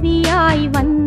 கவியாய் வந்த